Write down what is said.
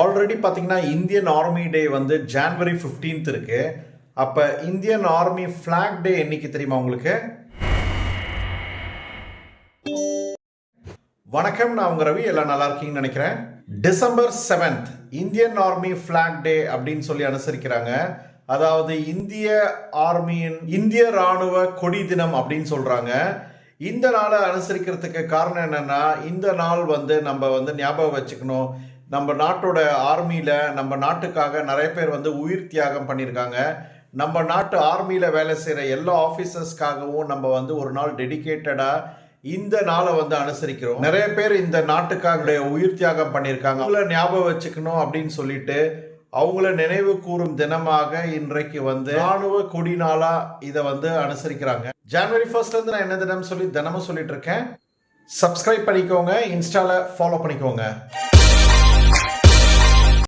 Already பார்த்திங்கன்னா Indian army டே வந்து January 15th இருக்கு. அப்போ இந்தியன் ஆர்மி ஃப்ளாக் டே என்னைக்கு தெரியுமா உங்களுக்கு? வணக்கம் நான் உங்க ரவி. எல்லாம் நல்லா இருக்கீங்கன்னு நினைக்கிறேன். December seventh Indian Army flag day அப்படின்னு சொல்லி அனுசரிக்கிறாங்க. அதாவது இந்திய ஆர்மியின் இந்திய ராணுவ கொடி தினம் அப்படின்னு சொல்றாங்க. இந்த நாளை அனுசரிக்கிறதுக்கு காரணம் என்னன்னா இந்த நாள் வந்து நம்ம வந்து ஞாபகம் வச்சுக்கணும். நம்ம நாட்டோட ஆர்மியில் நம்ம நாட்டுக்காக நிறைய பேர் வந்து உயிர் தியாகம் பண்ணியிருக்காங்க. நம்ம நாட்டு ஆர்மியில் வேலை செய்கிற எல்லா ஆஃபீஸர்ஸ்க்காகவும் நம்ம வந்து ஒரு நாள் டெடிக்கேட்டடாக இந்த நாளை வந்து அனுசரிக்கிறோம். நிறைய பேர் இந்த நாட்டுக்காக உயிர் தியாகம் பண்ணியிருக்காங்க. அவங்கள ஞாபகம் வச்சுக்கணும் அப்படின்னு சொல்லிட்டு அவங்கள நினைவு கூறும் தினமாக இன்றைக்கு வந்து ராணுவ கொடி நாளா இதை வந்து அனுசரிக்கிறாங்க. ஜனவரி ஃபர்ஸ்ட்ல இருந்து நான் என்ன தினம் சொல்லி தினமும் சொல்லிட்டு இருக்கேன். சப்ஸ்கிரைப் பண்ணிக்கோங்க. இன்ஸ்டால ஃபாலோ பண்ணிக்கோங்க.